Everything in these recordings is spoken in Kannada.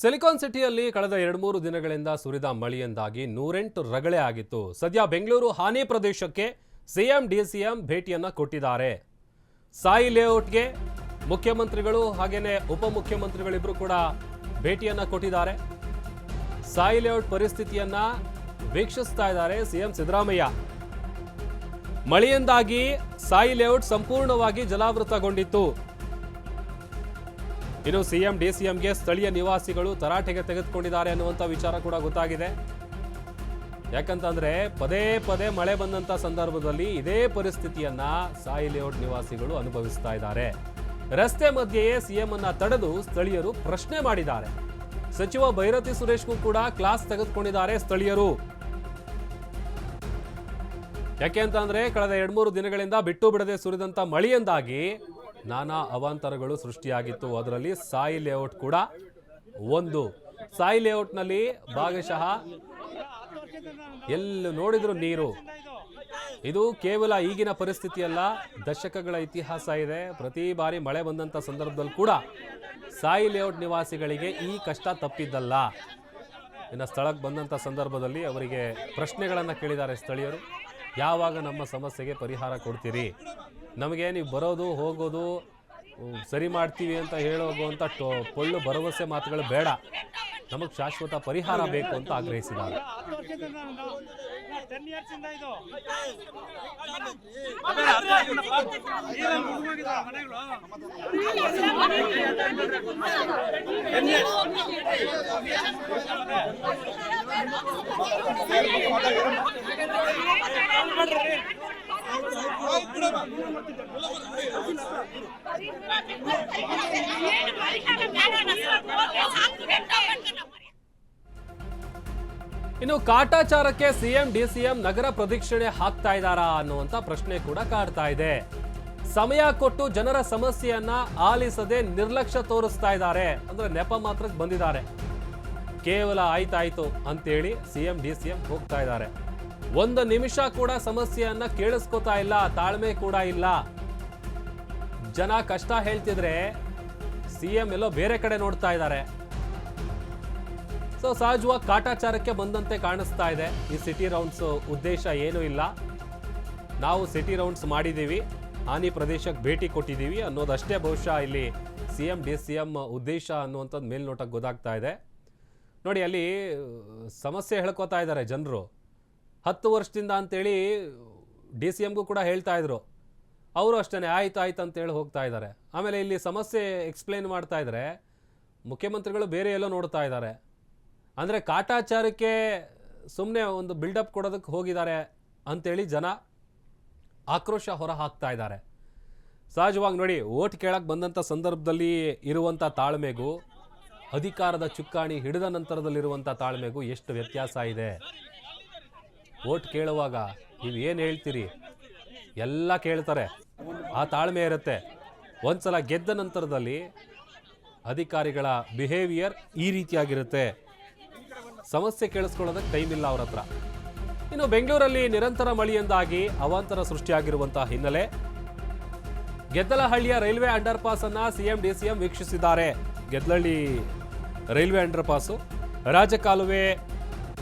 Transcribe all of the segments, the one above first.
ಸಿಲಿಕಾನ್ ಸಿಟಿಯಲ್ಲಿ ಕಳೆದ ಎರಡು ಮೂರು ದಿನಗಳಿಂದ ಸುರಿದ ಮಳೆಯಿಂದಾಗಿ ನೂರೆಂಟು ರಗಳೆ ಆಗಿತ್ತು. ಸದ್ಯ ಬೆಂಗಳೂರು ಹಾನಿ ಪ್ರದೇಶಕ್ಕೆ ಸಿಎಂ, ಡಿಸಿಎಂ ಭೇಟಿಯನ್ನ ಕೊಟ್ಟಿದ್ದಾರೆ. ಸಾಯಿ ಲೇಔಟ್ಗೆ ಮುಖ್ಯಮಂತ್ರಿಗಳು ಹಾಗೆಯೇ ಉಪಮುಖ್ಯಮಂತ್ರಿಗಳಿಬ್ಬರು ಕೂಡ ಭೇಟಿಯನ್ನ ಕೊಟ್ಟಿದ್ದಾರೆ. ಸಾಯಿ ಲೇಔಟ್ ಪರಿಸ್ಥಿತಿಯನ್ನ ವೀಕ್ಷಿಸ್ತಾ ಇದ್ದಾರೆ ಸಿಎಂ ಸಿದ್ದರಾಮಯ್ಯ. ಮಳೆಯಿಂದಾಗಿ ಸಾಯಿ ಲೇಔಟ್ ಸಂಪೂರ್ಣವಾಗಿ ಜಲಾವೃತಗೊಂಡಿತ್ತು. ಇನ್ನು ಸಿಎಂ, ಡಿಸಿಎಂಗೆ ಸ್ಥಳೀಯ ನಿವಾಸಿಗಳು ತರಾಟೆಗೆ ತೆಗೆದುಕೊಂಡಿದ್ದಾರೆ ಅನ್ನುವಂಥ ವಿಚಾರ ಕೂಡ ಗೊತ್ತಾಗಿದೆ. ಯಾಕಂತಂದ್ರೆ ಪದೇ ಪದೇ ಮಳೆ ಬಂದಂತ ಸಂದರ್ಭದಲ್ಲಿ ಇದೇ ಪರಿಸ್ಥಿತಿಯನ್ನ ಸಾಯಿ ಲೇಔಟ್ ನಿವಾಸಿಗಳು ಅನುಭವಿಸ್ತಾ ಇದ್ದಾರೆ. ರಸ್ತೆ ಮಧ್ಯೆಯೇ ಸಿಎಂ ಅನ್ನ ತಡೆದು ಸ್ಥಳೀಯರು ಪ್ರಶ್ನೆ ಮಾಡಿದ್ದಾರೆ. ಸಚಿವ ಭೈರತಿ ಸುರೇಶ್ಗೂ ಕೂಡ ಕ್ಲಾಸ್ ತೆಗೆದುಕೊಂಡಿದ್ದಾರೆ ಸ್ಥಳೀಯರು. ಯಾಕೆ ಅಂತಂದ್ರೆ ಕಳೆದ ಎರಡ್ಮೂರು ದಿನಗಳಿಂದ ಬಿಟ್ಟು ಬಿಡದೆ ಸುರಿದಂತ ಮಳೆಯಿಂದಾಗಿ ನಾನಾ ಅವಾಂತರಗಳು ಸೃಷ್ಟಿಯಾಗಿತ್ತು. ಅದರಲ್ಲಿ ಸಾಯಿ ಲೇಔಟ್ ಕೂಡ ಒಂದು. ಸಾಯಿ ಲೇಔಟ್ನಲ್ಲಿ ಭಾಗಶಃ ಎಲ್ಲಿ ನೋಡಿದ್ರು ನೀರು. ಇದು ಕೇವಲ ಈಗಿನ ಪರಿಸ್ಥಿತಿಯಲ್ಲ, ದಶಕಗಳ ಇತಿಹಾಸ ಇದೆ. ಪ್ರತಿ ಬಾರಿ ಮಳೆ ಬಂದಂತ ಸಂದರ್ಭದಲ್ಲಿ ಕೂಡ ಸಾಯಿ ಲೇಔಟ್ ನಿವಾಸಿಗಳಿಗೆ ಈ ಕಷ್ಟ ತಪ್ಪಿದ್ದಲ್ಲ. ಇನ್ನು ಸ್ಥಳಕ್ಕೆ ಬಂದಂಥ ಸಂದರ್ಭದಲ್ಲಿ ಅವರಿಗೆ ಪ್ರಶ್ನೆಗಳನ್ನು ಕೇಳಿದ್ದಾರೆ ಸ್ಥಳೀಯರು. ಯಾವಾಗ ನಮ್ಮ ಸಮಸ್ಯೆಗೆ ಪರಿಹಾರ ಕೊಡ್ತೀರಿ? ನಮಗೆ ನೀವು ಬರೋದು, ಹೋಗೋದು ಸರಿ ಮಾಡ್ತೀವಿ ಅಂತ ಹೇಳೋಗುವಂಥ ಪೊಳ್ಳು ಭರವಸೆ ಮಾತುಗಳು ಬೇಡ. ನಮಗೆ ಶಾಶ್ವತ ಪರಿಹಾರ ಬೇಕು ಅಂತ ಆಗ್ರಹಿಸಿದ್ದಾರೆ. ಇನ್ನು ಕಾಟಾಚಾರಕ್ಕೆ ಸಿಎಂ, ಡಿಸಿಎಂ ನಗರ ಪ್ರದಕ್ಷಿಣೆ ಹಾಕ್ತಾ ಇದ್ದಾರಾ ಅನ್ನುವಂತ ಪ್ರಶ್ನೆ ಕೂಡ ಕಾಡ್ತಾ ಇದೆ. ಸಮಯ ಕೊಟ್ಟು ಜನರ ಸಮಸ್ಯೆಯನ್ನ ಆಲಿಸದೆ ನಿರ್ಲಕ್ಷ್ಯ ತೋರಿಸ್ತಾ ಇದ್ದಾರೆ. ಅಂದ್ರೆ ನೆಪ ಮಾತ್ರಕ್ಕೆ ಬಂದಿದ್ದಾರೆ. ಕೇವಲ ಆಯ್ತಾಯ್ತು ಅಂತೇಳಿ ಸಿಎಂ, ಡಿಸಿಎಂ ಹೋಗ್ತಾ ಇದ್ದಾರೆ. ಒಂದು ನಿಮಿಷ ಕೂಡ ಸಮಸ್ಯೆಯನ್ನ ಕೇಳಿಸ್ಕೊತಾ ಇಲ್ಲ, ತಾಳ್ಮೆ ಕೂಡ ಇಲ್ಲ. ಜನ ಕಷ್ಟ ಹೇಳ್ತಿದ್ರೆ ಸಿ ಎಂ ಎಲ್ಲೋ ಬೇರೆ ಕಡೆ ನೋಡ್ತಾ ಇದ್ದಾರೆ. ಸೊ ಸಹಜವಾಗಿ ಕಾಟಾಚಾರಕ್ಕೆ ಬಂದಂತೆ ಕಾಣಿಸ್ತಾ ಇದೆ. ಈ ಸಿಟಿ ರೌಂಡ್ಸ್ ಉದ್ದೇಶ ಏನೂ ಇಲ್ಲ. ನಾವು ಸಿಟಿ ರೌಂಡ್ಸ್ ಮಾಡಿದ್ದೀವಿ. ಹಾನಿ ಪ್ರದೇಶಕ್ಕೆ ಭೇಟಿ ಕೊಟ್ಟಿದ್ದೀವಿ ಅನ್ನೋದಷ್ಟೇ ಬಹುಶಃ ಇಲ್ಲಿ C M D C M ಉದ್ದೇಶ ಅನ್ನುವಂಥದ್ದು ಮೇಲ್ನೋಟಕ್ಕೆ ಗೊತ್ತಾಗ್ತಾ ಇದೆ. ನೋಡಿ, ಅಲ್ಲಿ, ಸಮಸ್ಯೆ ಹೇಳ್ಕೋತಾ ಇದ್ದಾರೆ ಜನರು. ಹತ್ತು ವರ್ಷದಿಂದ ಅಂತೇಳಿ ಡಿ ಸಿ ಎಮ್ಗೂ ಕೂಡ ಹೇಳ್ತಾ ಇದ್ರು. ಅವರು ಅಷ್ಟೇ ಆಯ್ತು ಆಯ್ತು ಅಂತೇಳಿ ಹೋಗ್ತಾ ಇದ್ದಾರೆ. ಆಮೇಲೆ ಇಲ್ಲಿ ಸಮಸ್ಯೆ ಎಕ್ಸ್ಪ್ಲೇನ್ ಮಾಡ್ತಾ ಇದ್ದಾರೆ ಮುಖ್ಯಮಂತ್ರಿಗಳು ಬೇರೆ ಎಲ್ಲೋ ನೋಡ್ತಾ ಇದ್ದಾರೆ. ಅಂದರೆ ಕಾಟಾಚಾರಕ್ಕೆ ಸುಮ್ಮನೆ ಒಂದು ಬಿಲ್ಡಪ್ ಕೊಡೋದಕ್ಕೆ ಹೋಗಿದ್ದಾರೆ ಅಂತೇಳಿ ಜನ ಆಕ್ರೋಶ ಹೊರ ಹಾಕ್ತಾ ಇದ್ದಾರೆ. ಸಹಜವಾಗಿ ನೋಡಿ, ಓಟ್ ಕೇಳಕ್ಕೆ ಬಂದಂಥ ಸಂದರ್ಭದಲ್ಲಿ ಇರುವಂಥ ತಾಳ್ಮೆಗೂ, ಅಧಿಕಾರದ ಚುಕ್ಕಾಣಿ ಹಿಡಿದ ನಂತರದಲ್ಲಿರುವಂಥ ತಾಳ್ಮೆಗೂ ಎಷ್ಟು ವ್ಯತ್ಯಾಸ ಇದೆ. ಓಟ್ ಕೇಳುವಾಗ ನೀವು ಏನು ಹೇಳ್ತೀರಿ? ಎಲ್ಲ ಕೇಳ್ತಾರೆ. ಆ ತಾಳ್ಮೆ ಇರುತ್ತೆ. ಒಂದ್ಸಲ ಗೆದ್ದ ನಂತರದಲ್ಲಿ ಅಧಿಕಾರಿಗಳ ಬಿಹೇವಿಯರ್ ಈ ರೀತಿಯಾಗಿರುತ್ತೆ. ಸಮಸ್ಯೆ ಕೇಳಿಸ್ಕೊಳ್ಳೋದಕ್ಕೆ ಟೈಮ್ ಇಲ್ಲ ಅವ್ರ ಹತ್ರ. ಇನ್ನು ಬೆಂಗಳೂರಲ್ಲಿ ನಿರಂತರ ಮಳೆಯಿಂದಾಗಿ ಅವಾಂತರ ಸೃಷ್ಟಿಯಾಗಿರುವಂತಹ ಹಿನ್ನೆಲೆ ಗೆದ್ದಲಹಳ್ಳಿಯ ರೈಲ್ವೆ ಅಂಡರ್ ಪಾಸ್ ಅನ್ನ ಸಿಎಂ ಡಿಸಿಎಂ ವೀಕ್ಷಿಸಿದ್ದಾರೆ. ಗೆದ್ದಲಹಳ್ಳಿ ರೈಲ್ವೆ ಅಂಡರ್ ಪಾಸು ರಾಜಕಾಲುವೆ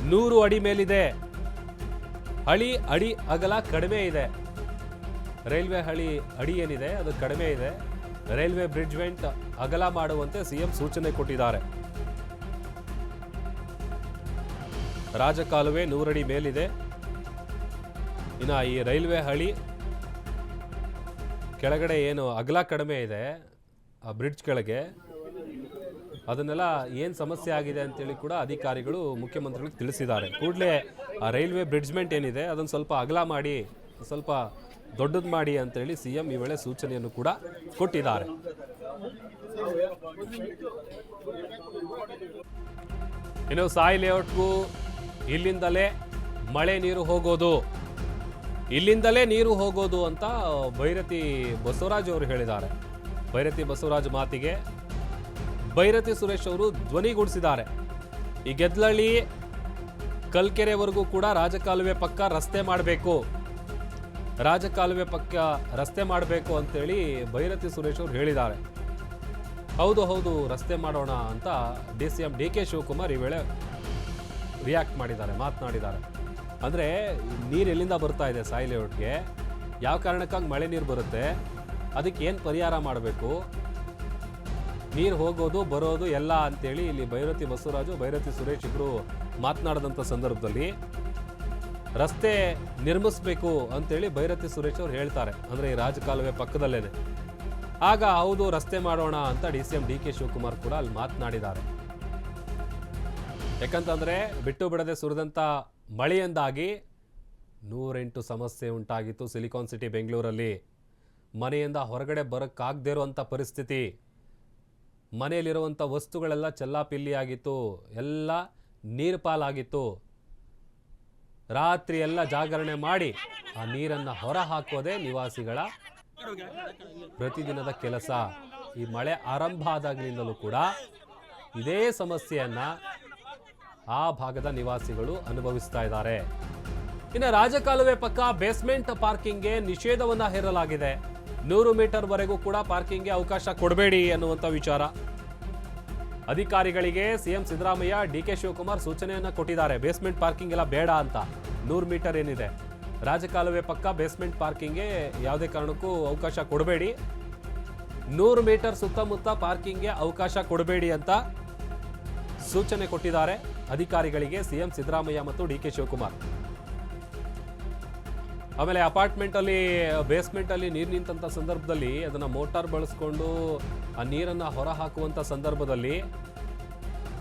ನೂರು ಅಡಿ ಮೇಲಿದೆ. ಹಳಿ ಅಡಿ ಅಗಲ ಕಡಿಮೆ ಇದೆ. ರೈಲ್ವೆ ಹಳಿ ಅಡಿ ಏನಿದೆ, ಅದು ಕಡಿಮೆ ಇದೆ. ರೈಲ್ವೆ ಬ್ರಿಡ್ಜ್ ವೆಂಟ್ ಅಗಲ ಮಾಡುವಂತೆ ಸಿಎಂ ಸೂಚನೆ ಕೊಟ್ಟಿದ್ದಾರೆ. ರಾಜಕಾಲುವೆ ನೂರಡಿ ಮೇಲಿದೆ. ಇನ್ನು ಈ ರೈಲ್ವೆ ಹಳಿ ಕೆಳಗಡೆ ಏನು ಅಗಲ ಕಡಿಮೆ ಇದೆ, ಆ ಬ್ರಿಡ್ಜ್ ಕೆಳಗೆ ಅದನ್ನೆಲ್ಲ ಏನು ಸಮಸ್ಯೆ ಆಗಿದೆ ಅಂತೇಳಿ ಕೂಡ ಅಧಿಕಾರಿಗಳು ಮುಖ್ಯಮಂತ್ರಿಗಳಿಗೆ ತಿಳಿಸಿದ್ದಾರೆ. ಕೂಡಲೇ, ಆ, ರೈಲ್ವೆ ಬ್ರಿಡ್ಜ್ಮೆಂಟ್ ಏನಿದೆ, ಅದನ್ನು ಸ್ವಲ್ಪ ಅಗಲ ಮಾಡಿ, ಸ್ವಲ್ಪ ದೊಡ್ಡದು ಮಾಡಿ ಅಂತೇಳಿ ಸಿ ಎಂ ಈ ವೇಳೆ ಸೂಚನೆಯನ್ನು ಕೂಡ ಕೊಟ್ಟಿದ್ದಾರೆ. ಇನ್ನು ಸಾಯಿ ಲೇಔಟ್ಗೂ ಇಲ್ಲಿಂದಲೇ ಮಳೆ ನೀರು ಹೋಗೋದು. ಇಲ್ಲಿಂದಲೇ ನೀರು ಹೋಗೋದು ಅಂತ ಭೈರತಿ ಬಸವರಾಜ್ ಅವರು ಹೇಳಿದ್ದಾರೆ. ಭೈರತಿ ಬಸವರಾಜ್ ಮಾತಿಗೆ ಭೈರತಿ ಸುರೇಶ್ ಅವರು ಧ್ವನಿಗೂಡಿಸಿದ್ದಾರೆ. ಈ ಗೆದ್ಲಳ್ಳಿ ಕಲ್ಕೆರೆವರೆಗೂ ಕೂಡ ರಾಜಕಾಲುವೆ ಪಕ್ಕ ರಸ್ತೆ ಮಾಡಬೇಕು. ರಾಜಕಾಲುವೆ ಪಕ್ಕ ರಸ್ತೆ ಮಾಡಬೇಕು ಅಂತೇಳಿ ಭೈರತಿ ಸುರೇಶ್ ಅವರು ಹೇಳಿದ್ದಾರೆ. ಹೌದು ಹೌದು, ರಸ್ತೆ ಮಾಡೋಣ ಅಂತ D C M D K Shivakumar ಈ ವೇಳೆ ರಿಯಾಕ್ಟ್ ಮಾಡಿದ್ದಾರೆ, ಮಾತನಾಡಿದ್ದಾರೆ. ಅಂದರೆ ನೀರು ಎಲ್ಲಿಂದ ಬರ್ತಾ ಇದೆ ಸಾಯಿಲೆ ಲೇಔಟ್ಗೆ ಯಾವ ಕಾರಣಕ್ಕಾಗಿ ಮಳೆ ನೀರು ಬರುತ್ತೆ? ಅದಕ್ಕೆ ಏನು ಪರಿಹಾರ ಮಾಡಬೇಕು? ನೀರು ಹೋಗೋದು, ಬರೋದು ಎಲ್ಲ ಅಂತೇಳಿ ಇಲ್ಲಿ ಭೈರತಿ ಬಸವರಾಜು, ಭೈರತಿ ಸುರೇಶ್ ಇಬ್ಬರು ಮಾತನಾಡಿದಂಥ ಸಂದರ್ಭದಲ್ಲಿ ರಸ್ತೆ ನಿರ್ಮಿಸಬೇಕು ಅಂತೇಳಿ ಭೈರತಿ ಸುರೇಶ್ ಅವರು ಹೇಳ್ತಾರೆ. ಅಂದರೆ ಈ ರಾಜಕಾಲುವೆ ಪಕ್ಕದಲ್ಲೇನೆ. ಆಗ ಹೌದು, ರಸ್ತೆ ಮಾಡೋಣ ಅಂತ D C M D K Shivakumar ಕೂಡ ಅಲ್ಲಿ ಮಾತನಾಡಿದ್ದಾರೆ. ಯಾಕಂತಂದರೆ ಬಿಟ್ಟು ಬಿಡದೆ ಸುರಿದಂಥ ಮಳೆಯಿಂದಾಗಿ ನೂರೆಂಟು ಸಮಸ್ಯೆ ಉಂಟಾಗಿತ್ತು ಸಿಲಿಕಾನ್ ಸಿಟಿ ಬೆಂಗಳೂರಲ್ಲಿ. ಮನೆಯಿಂದ ಹೊರಗಡೆ ಬರೋಕ್ಕಾಗದೇ ಇರುವಂಥ ಪರಿಸ್ಥಿತಿ. ಮನೆಯಲ್ಲಿರುವಂಥ ವಸ್ತುಗಳೆಲ್ಲ ಚೆಲ್ಲಾಪಿಲ್ಲಿ ಆಗಿತ್ತು ಎಲ್ಲ ನೀರು ಪಾಲಾಗಿತ್ತು ರಾತ್ರಿ ಎಲ್ಲ ಜಾಗರಣೆ ಮಾಡಿ ಆ ನೀರನ್ನು ಹೊರ ಹಾಕೋದೇ ನಿವಾಸಿಗಳ ಪ್ರತಿದಿನದ ಕೆಲಸ. ಈ ಮಳೆ ಆರಂಭ ಆದಾಗಲಿಂದಲೂ ಕೂಡ ಇದೇ ಸಮಸ್ಯೆಯನ್ನು ಆ ಭಾಗದ ನಿವಾಸಿಗಳು ಅನುಭವಿಸ್ತಾ ಇದ್ದಾರೆ. ಇನ್ನು ರಾಜಕಾಲುವೆ ಪಕ್ಕ ಬೇಸ್ಮೆಂಟ್ ಪಾರ್ಕಿಂಗ್ಗೆ ನಿಷೇಧವನ್ನು ಹೇರಲಾಗಿದೆ. ನೂರು ಮೀಟರ್ ವರೆಗೂ ಕೂಡ ಪಾರ್ಕಿಂಗ್ಗೆ ಅವಕಾಶ ಕೊಡಬೇಡಿ ಅನ್ನುವಂಥ ವಿಚಾರ. ಅಧಿಕಾರಿಗಳಿಗೆ CM Siddaramaiah, D K Shivakumar ಸೂಚನೆಯನ್ನ ಕೊಟ್ಟಿದ್ದಾರೆ. ಬೇಸ್ಮೆಂಟ್ ಪಾರ್ಕಿಂಗ್ ಎಲ್ಲ ಬೇಡ ಅಂತ. ನೂರು ಮೀಟರ್ ಏನಿದೆ? ರಾಜಕಾಲುವೆ ಪಕ್ಕ ಬೇಸ್ಮೆಂಟ್ ಪಾರ್ಕಿಂಗ್ಗೆ ಯಾವುದೇ ಕಾರಣಕ್ಕೂ ಅವಕಾಶ ಕೊಡಬೇಡಿ. ನೂರು ಮೀಟರ್ ಸುತ್ತಮುತ್ತ ಪಾರ್ಕಿಂಗ್ಗೆ ಅವಕಾಶ ಕೊಡಬೇಡಿ ಅಂತ ಸೂಚನೆ ಕೊಟ್ಟಿದ್ದಾರೆ ಅಧಿಕಾರಿಗಳಿಗೆ ಸಿಎಂ ಸಿದ್ದರಾಮಯ್ಯ ಮತ್ತು ಡಿ ಕೆ ಶಿವಕುಮಾರ್. ಆಮೇಲೆ ಅಪಾರ್ಟ್ಮೆಂಟಲ್ಲಿ, ಬೇಸ್ಮೆಂಟಲ್ಲಿ ನೀರು ನಿಂತಂತ ಸಂದರ್ಭದಲ್ಲಿ ಅದನ್ನು ಮೋಟಾರ್ ಬಳಸ್ಕೊಂಡು ಆ ನೀರನ್ನು ಹೊರ ಹಾಕುವಂಥ ಸಂದರ್ಭದಲ್ಲಿ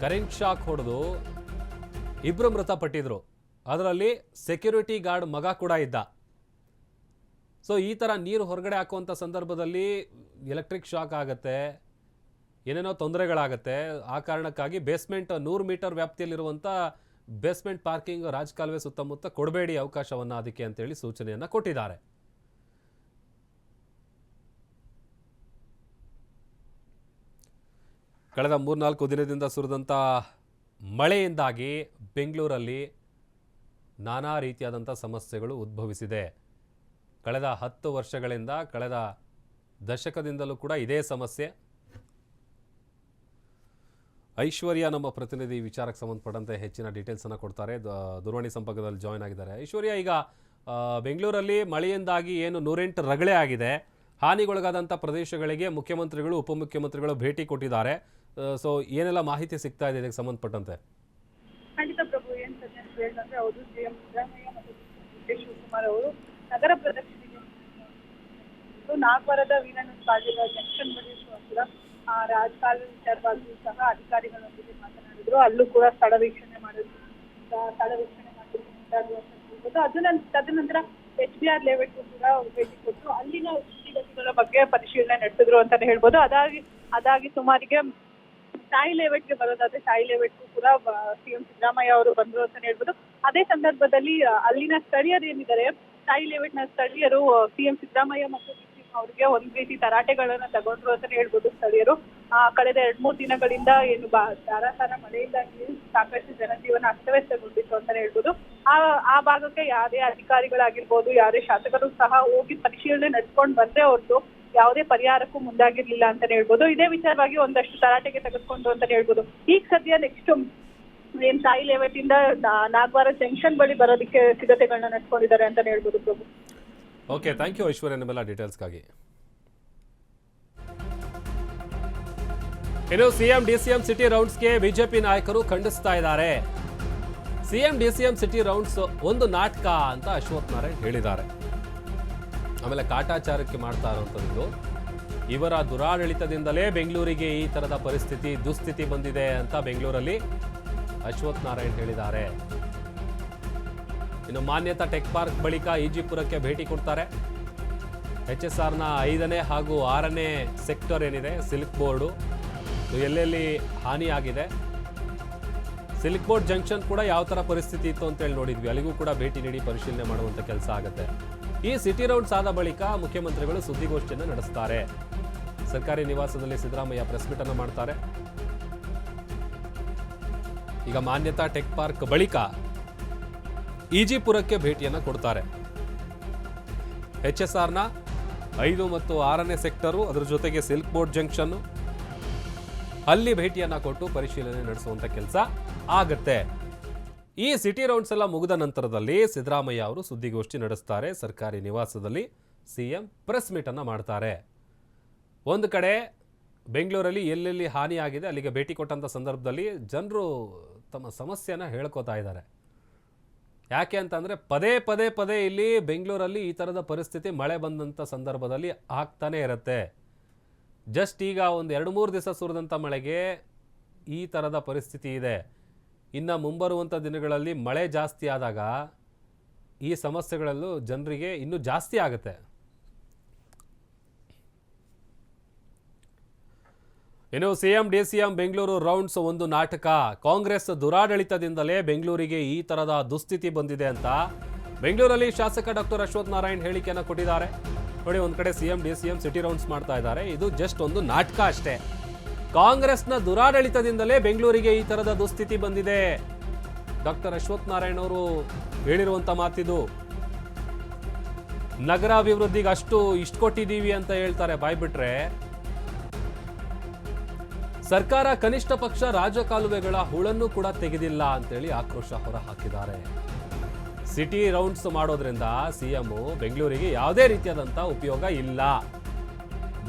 ಕರೆಂಟ್ ಶಾಕ್ ಹೊಡೆದು ಇಬ್ಬರು ಮೃತಪಟ್ಟಿದ್ರು. ಅದರಲ್ಲಿ ಸೆಕ್ಯೂರಿಟಿ ಗಾರ್ಡ್ ಮಗ ಕೂಡ ಇದ್ದ. ಸೊ ಈ ಥರ ನೀರು ಹೊರಗಡೆ ಹಾಕುವಂಥ ಸಂದರ್ಭದಲ್ಲಿ ಎಲೆಕ್ಟ್ರಿಕ್ ಶಾಕ್ ಆಗುತ್ತೆ, ಏನೇನೋ ತೊಂದರೆಗಳಾಗತ್ತೆ. ಆ ಕಾರಣಕ್ಕಾಗಿ ಬೇಸ್ಮೆಂಟ್ ನೂರು ಮೀಟರ್ ವ್ಯಾಪ್ತಿಯಲ್ಲಿರುವಂಥ ಬೇಸ್ಮೆಂಟ್ ಪಾರ್ಕಿಂಗ್ ರಾಜಕಾಲುವೆ ಸುತ್ತಮುತ್ತ ಕೊಡಬೇಡಿ ಅವಕಾಶವನ್ನು ಅದಕ್ಕೆ ಅಂತೇಳಿ ಸೂಚನೆಯನ್ನು ಕೊಟ್ಟಿದ್ದಾರೆ. ಕಳೆದ ಮೂರ್ನಾಲ್ಕು ದಿನದಿಂದ ಸುರಿದಂಥ ಮಳೆಯಿಂದಾಗಿ ಬೆಂಗಳೂರಲ್ಲಿ ನಾನಾ ರೀತಿಯಾದಂಥ ಸಮಸ್ಯೆಗಳು ಉದ್ಭವಿಸಿದೆ. ಕಳೆದ ಹತ್ತು ವರ್ಷಗಳಿಂದ ಕಳೆದ ದಶಕದಿಂದಲೂ ಕೂಡ ಇದೇ ಸಮಸ್ಯೆ. ಐಶ್ವರ್ಯ ನಮ್ಮ ಪ್ರತಿನಿಧಿ ವಿಚಾರಕ್ಕೆ ಸಂಬಂಧಪಟ್ಟಂತೆ ಹೆಚ್ಚಿನ ಡೀಟೇಲ್ಸನ್ನು ಕೊಡ್ತಾರೆ. ದೂರವಾಣಿ ಸಂಪರ್ಕದಲ್ಲಿ ಜಾಯ್ನ್ ಆಗಿದ್ದಾರೆ. ಐಶ್ವರ್ಯ, ಈಗ ಬೆಂಗಳೂರಲ್ಲಿ ಮಳೆಯಿಂದಾಗಿ ಏನು ನೂರೆಂಟು ರಗಳೆ ಆಗಿದೆ. ಹಾನಿಗೊಳಗಾದಂಥ ಪ್ರದೇಶಗಳಿಗೆ ಮುಖ್ಯಮಂತ್ರಿಗಳು, ಉಪಮುಖ್ಯಮಂತ್ರಿಗಳು ಭೇಟಿ ಕೊಟ್ಟಿದ್ದಾರೆ. ಸೊ ಏನೆಲ್ಲ ಮಾಹಿತಿ ಸಿಗ್ತಾ ಇದೆ ಇದಕ್ಕೆ ಸಂಬಂಧಪಟ್ಟಂತೆ? ಖಂಡಿತ ಪ್ರಭು, ಏನ್ ಹೌದು ಸಿಎಂ ಸಿದ್ದರಾಮಯ್ಯ ಮತ್ತು ಶಿವಕುಮಾರ್ ಅವರು ನಗರ ಪ್ರದಕ್ಷಿಣೆಗೆ ನಾಗವಾರದ ವೀರಣ್ಣ ಜಂಕ್ಷನ್ ಬಳಿ ರಾಜಕಾಲುವೆ ವಿಚಾರವಾಗಿಯೂ ಸಹ ಅಧಿಕಾರಿಗಳೊಂದಿಗೆ ಮಾತನಾಡಿದ್ರು. ಅಲ್ಲೂ ಕೂಡ ಸ್ಥಳ ವೀಕ್ಷಣೆ ಮಾಡೋದ್ರಿಂದ ಸ್ಥಳ ವೀಕ್ಷಣೆ ಮಾಡೋದ್ರಿಂದ ಅದನ್ನ ತದನಂತರ ಎಚ್ ಬಿ ಆರ್ ಲೇಔಟ್ಗೂ ಕೂಡ ಭೇಟಿ ಕೊಟ್ಟು ಅಲ್ಲಿನ ಸ್ಥಿತಿಗತಿಗಳ ಬಗ್ಗೆ ಪರಿಶೀಲನೆ ನಡೆಸಿದ್ರು ಅಂತಾನೆ ಹೇಳ್ಬೋದು. ಅದಾಗಿ ಅದಾಗಿ ಸುಮಾರಿಗೆ ಸಾಯಿ ಲೇಔಟ್ಗೆ ಬರೋದಾದ್ರೆ ಸಾಯಿ ಲೇಔಟ್ಗೂ ಕೂಡ ಸಿಎಂ ಸಿದ್ದರಾಮಯ್ಯ ಅವರು ಬಂದ್ರು ಅಂತಾನೆ ಹೇಳ್ಬೋದು. ಅದೇ ಸಂದರ್ಭದಲ್ಲಿ, ಅಲ್ಲಿನ ಸ್ಥಳೀಯರು ಏನಿದ್ದಾರೆ ಸಾಯಿ ಲೇಔಟ್ನ ಸ್ಥಳೀಯರು ಸಿಎಂ ಸಿದ್ದರಾಮಯ್ಯ ಮತ್ತು ಅವರಿಗೆ ಒಂದ್ ರೀತಿ ತರಾಟೆಗಳನ್ನ ತಗೊಂಡ್ರು ಅಂತ ಹೇಳ್ಬೋದು ಸ್ಥಳೀಯರು. ಆ, ಕಳೆದ ಎರಡ್ ಮೂರ್ ದಿನಗಳಿಂದ ಏನು ಬಾ ಧಾರಾಕಾರ ಮಳೆಯಿಂದಾಗಿ ಸಾಕಷ್ಟು ಜನಜೀವನ ಅಸ್ತವ್ಯಸ್ತಗೊಂಡಿತ್ತು ಅಂತ ಹೇಳ್ಬೋದು. ಆ ಆ ಭಾಗಕ್ಕೆ ಯಾವುದೇ ಅಧಿಕಾರಿಗಳಾಗಿರ್ಬೋದು ಯಾವುದೇ ಶಾಸಕರು ಸಹ ಹೋಗಿ ಪರಿಶೀಲನೆ ನಡ್ಕೊಂಡು ಬಂದ್ರೆ ಹೊರತು ಯಾವುದೇ ಪರಿಹಾರಕ್ಕೂ ಮುಂದಾಗಿರ್ಲಿಲ್ಲ ಅಂತಾನೆ ಹೇಳ್ಬೋದು. ಇದೇ ವಿಚಾರವಾಗಿ ಒಂದಷ್ಟು ತರಾಟೆಗೆ ತೆಗೆದುಕೊಂಡು ಅಂತಾನೆ ಹೇಳ್ಬೋದು. ಈಗ ಸದ್ಯ ನೆಕ್ಸ್ಟ್ ಏನ್ ಸಾಯಿ ಲೇಔಟ್ ಇಂದ ನಾಗವಾರ ಜಂಕ್ಷನ್ ಬಳಿ ಬರೋದಕ್ಕೆ ಸಿದ್ಧತೆಗಳನ್ನ ನಡ್ಕೊಂಡಿದ್ದಾರೆ ಅಂತಾನೆ ಹೇಳ್ಬೋದು Prabhu. Okay thank you Aishwarya ನಿಮ್ಮೆಲ್ಲ ಡೀಟೇಲ್ಸ್ಗಾಗಿ ಇನ್ನು ಸಿಎಂ ಡಿಸಿಎಂ ಸಿಟಿ ರೌಂಡ್ಸ್ಗೆ ಬಿಜೆಪಿ ನಾಯಕರು ಖಂಡಿಸ್ತಾ ಇದ್ದಾರೆ. ಸಿಎಂ ಡಿಸಿಎಂ ಸಿಟಿ ರೌಂಡ್ಸ್ ಒಂದು ನಾಟಕ ಅಂತ ಅಶ್ವಥ್ ನಾರಾಯಣ್ ಹೇಳಿದ್ದಾರೆ. ಆಮೇಲೆ ಕಾಟಾಚಾರಕ್ಕೆ ಮಾಡ್ತಾ ಇರುವಂಥದ್ದು ಇವರ ದುರಾಡಳಿತದಿಂದಲೇ ಬೆಂಗಳೂರಿಗೆ ಈ ಥರದ ಪರಿಸ್ಥಿತಿ ದುಸ್ಥಿತಿ ಬಂದಿದೆ ಅಂತ ಬೆಂಗಳೂರಲ್ಲಿ ಅಶ್ವಥ್ ನಾರಾಯಣ್ ಹೇಳಿದ್ದಾರೆ. ಇನ್ನು ಮಾನ್ಯತಾ ಟೆಕ್ ಪಾರ್ಕ್ ಬಳಿಕ ಈಜಿಪುರಕ್ಕೆ ಭೇಟಿ ಕೊಡ್ತಾರೆ. ಎಚ್ ಎಸ್ ಆರ್ನ ಐದನೇ ಹಾಗೂ ಆರನೇ ಸೆಕ್ಟರ್ ಏನಿದೆ, ಸಿಲ್ಕ್ ಬೋರ್ಡು. ಎಲ್ಲೆಲ್ಲಿ ಹಾನಿಯಾಗಿದೆ? ಸಿಲ್ಕ್ ಬೋರ್ಡ್ ಜಂಕ್ಷನ್ ಕೂಡ ಯಾವ ಥರ ಪರಿಸ್ಥಿತಿ ಇತ್ತು ಅಂತೇಳಿ ನೋಡಿದ್ವಿ. ಅಲ್ಲಿಗೂ ಕೂಡ ಭೇಟಿ ನೀಡಿ ಪರಿಶೀಲನೆ ಮಾಡುವಂಥ ಕೆಲಸ ಆಗುತ್ತೆ. ಈ ಸಿಟಿ ರೌಂಡ್ಸ್ ಆದ ಬಳಿಕ ಮುಖ್ಯಮಂತ್ರಿಗಳು ಸುದ್ದಿಗೋಷ್ಠಿಯನ್ನು ನಡೆಸ್ತಾರೆ. ಸರ್ಕಾರಿ ನಿವಾಸದಲ್ಲಿ ಸಿದ್ದರಾಮಯ್ಯ ಪ್ರೆಸ್ ಮೀಟ್ ಅನ್ನು ಮಾಡ್ತಾರೆ. ಈಗ ಮಾನ್ಯತಾ ಟೆಕ್ ಪಾರ್ಕ್ ಬಳಿಕ ಈಜಿಪುರಕ್ಕೆ ಭೇಟಿಯನ್ನು ಕೊಡ್ತಾರೆ. ಎಚ್ ಎಸ್ ಆರ್ನ ಐದು ಮತ್ತು ಆರನೇ ಸೆಕ್ಟರು ಅದರ ಜೊತೆಗೆ ಸಿಲ್ಕ್ ಬೋರ್ಡ್ ಜಂಕ್ಷನ್ನು ಅಲ್ಲಿ ಭೇಟಿಯನ್ನ ಕೊಟ್ಟು ಪರಿಶೀಲನೆ ನಡೆಸುವಂತ ಕೆಲಸ ಆಗತ್ತೆ. ಈ ಸಿಟಿ ರೌಂಡ್ಸ್ ಎಲ್ಲ ಮುಗಿದ ನಂತರದಲ್ಲಿ ಸಿದ್ದರಾಮಯ್ಯ ಅವರು ಸುದ್ದಿಗೋಷ್ಠಿ ನಡೆಸ್ತಾರೆ. ಸರ್ಕಾರಿ ನಿವಾಸದಲ್ಲಿ ಸಿಎಂ ಪ್ರೆಸ್ ಮೀಟ್ ಅನ್ನ ಮಾಡ್ತಾರೆ. ಒಂದು ಕಡೆ ಬೆಂಗಳೂರಲ್ಲಿ ಎಲ್ಲೆಲ್ಲಿ ಹಾನಿಯಾಗಿದೆ ಅಲ್ಲಿಗೆ ಭೇಟಿ ಕೊಟ್ಟಂಥ ಸಂದರ್ಭದಲ್ಲಿ ಜನರು ತಮ್ಮ ಸಮಸ್ಯೆನ ಹೇಳ್ಕೊತಾ ಇದ್ದಾರೆ. ಯಾಕೆ ಅಂತಂದರೆ ಪದೇ ಪದೇ ಪದೇ ಇಲ್ಲಿ ಬೆಂಗಳೂರಲ್ಲಿ ಈ ಥರದ ಪರಿಸ್ಥಿತಿ ಮಳೆ ಬಂದಂಥ ಸಂದರ್ಭದಲ್ಲಿ ಆಗ್ತಾನೇ ಇರುತ್ತೆ. ಜಸ್ಟ್ ಈಗ ಒಂದು ಎರಡು ಮೂರು ದಿವಸ ಸುರಿದಂಥ ಮಳೆಗೆ ಈ ಥರದ ಪರಿಸ್ಥಿತಿ ಇದೆ. ಇನ್ನು ಮುಂಬರುವಂಥ ದಿನಗಳಲ್ಲಿ ಮಳೆ ಜಾಸ್ತಿ ಆದಾಗ ಈ ಸಮಸ್ಯೆಗಳಲ್ಲೂ ಜನರಿಗೆ ಇನ್ನೂ ಜಾಸ್ತಿ ಆಗುತ್ತೆ. ಇನ್ನು ಸಿಎಂ, ಡಿಸಿಎಂ ಬೆಂಗಳೂರು ರೌಂಡ್ಸ್ ಒಂದು ನಾಟಕ. ಕಾಂಗ್ರೆಸ್ ದುರಾಡಳಿತದಿಂದಲೇ ಬೆಂಗಳೂರಿಗೆ ಈ ತರದ ದುಸ್ಥಿತಿ ಬಂದಿದೆ ಅಂತ ಬೆಂಗಳೂರಲ್ಲಿ ಶಾಸಕ ಡಾಕ್ಟರ್ ಅಶ್ವಥ್ ನಾರಾಯಣ್ ಹೇಳಿಕೆಯನ್ನು ಕೊಟ್ಟಿದ್ದಾರೆ. ನೋಡಿ, ಒಂದ್ ಕಡೆ ಸಿಎಂ, ಡಿಸಿಎಂ ಸಿಟಿ ರೌಂಡ್ಸ್ ಮಾಡ್ತಾ ಇದ್ದಾರೆ. ಇದು ಜಸ್ಟ್ ಒಂದು ನಾಟಕ ಅಷ್ಟೇ. ಕಾಂಗ್ರೆಸ್ನ ದುರಾಡಳಿತದಿಂದಲೇ ಬೆಂಗಳೂರಿಗೆ ಈ ತರದ ದುಸ್ಥಿತಿ ಬಂದಿದೆ. ಡಾಕ್ಟರ್ ಅಶ್ವಥ್ ನಾರಾಯಣ್ ಅವರು ಹೇಳಿರುವಂತ ಮಾತಿದು, ನಗರಾಭಿವೃದ್ಧಿಗೆ ಅಷ್ಟು ಇಷ್ಟು ಕೊಟ್ಟಿದ್ದೀವಿ ಅಂತ ಹೇಳ್ತಾರೆ. ಬಾಯ್ಬಿಟ್ರೆ ಸರ್ಕಾರ ಕನಿಷ್ಠ ಪಕ್ಷ ರಾಜಕಾಲುವೆಗಳ ಹುಳನ್ನು ಕೂಡ ತೆಗೆದಿಲ್ಲ ಅಂತೇಳಿ ಆಕ್ರೋಶ ಹೊರಹಾಕಿದ್ದಾರೆ. ಸಿಟಿ ರೌಂಡ್ಸ್ ಮಾಡೋದ್ರಿಂದ ಸಿಎಂ ಬೆಂಗಳೂರಿಗೆ ಯಾವುದೇ ರೀತಿಯಾದಂಥ ಉಪಯೋಗ ಇಲ್ಲ.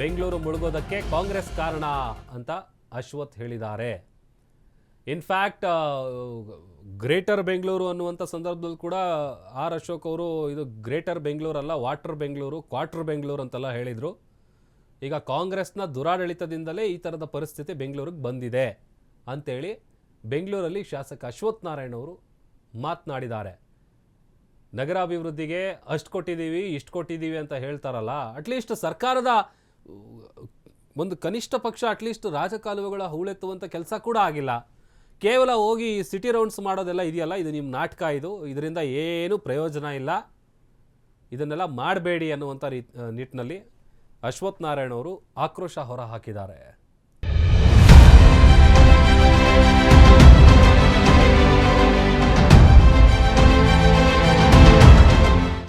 ಬೆಂಗಳೂರು ಮುಳುಗೋದಕ್ಕೆ ಕಾಂಗ್ರೆಸ್ ಕಾರಣ ಅಂತ ಅಶ್ವಥ್ ಹೇಳಿದ್ದಾರೆ. ಇನ್ಫ್ಯಾಕ್ಟ್ ಗ್ರೇಟರ್ ಬೆಂಗಳೂರು ಅನ್ನುವಂಥ ಸಂದರ್ಭದಲ್ಲಿ ಕೂಡ ಆರ್ ಅಶೋಕ್ ಅವರು ಇದು ಗ್ರೇಟರ್ ಬೆಂಗಳೂರಲ್ಲ, ವಾಟರ್ ಬೆಂಗಳೂರು, ಕ್ವಾರ್ಟರ್ ಬೆಂಗಳೂರು ಅಂತೆಲ್ಲ ಹೇಳಿದರು. ಈಗ ಕಾಂಗ್ರೆಸ್ನ ದುರಾಡಳಿತದಿಂದಲೇ ಈ ಥರದ ಪರಿಸ್ಥಿತಿ ಬೆಂಗಳೂರಿಗೆ ಬಂದಿದೆ ಅಂಥೇಳಿ ಬೆಂಗಳೂರಲ್ಲಿ ಶಾಸಕ ಅಶ್ವಥ್ ನಾರಾಯಣ್ ಅವರು ಮಾತನಾಡಿದ್ದಾರೆ. ನಗರಾಭಿವೃದ್ಧಿಗೆ ಅಷ್ಟು ಕೊಟ್ಟಿದ್ದೀವಿ, ಇಷ್ಟು ಕೊಟ್ಟಿದ್ದೀವಿ ಅಂತ ಹೇಳ್ತಾರಲ್ಲ ಅಟ್ಲೀಸ್ಟ್ ಸರ್ಕಾರದ ಒಂದು ಕನಿಷ್ಠ ಪಕ್ಷ ಅಟ್ಲೀಸ್ಟ್ ರಾಜಕಾಲುವೆಗಳ ಹೂಳೆತ್ತುವಂಥ ಕೆಲಸ ಕೂಡ ಆಗಿಲ್ಲ. ಕೇವಲ ಹೋಗಿ ಸಿಟಿ ರೌಂಡ್ಸ್ ಮಾಡೋದೆಲ್ಲ ಇದೆಯಲ್ಲ, ಇದು ನಿಮ್ಮ ನಾಟಕ ಇದು, ಇದರಿಂದ ಏನೂ ಪ್ರಯೋಜನ ಇಲ್ಲ. ಇದನ್ನೆಲ್ಲ ಮಾಡಬೇಡಿ ಅನ್ನುವಂಥ ರೀ ನಿಟ್ಟಿನಲ್ಲಿ ಅಶ್ವಥ್ ನಾರಾಯಣ್ ಅವರು ಆಕ್ರೋಶ ಹೊರ ಹಾಕಿದ್ದಾರೆ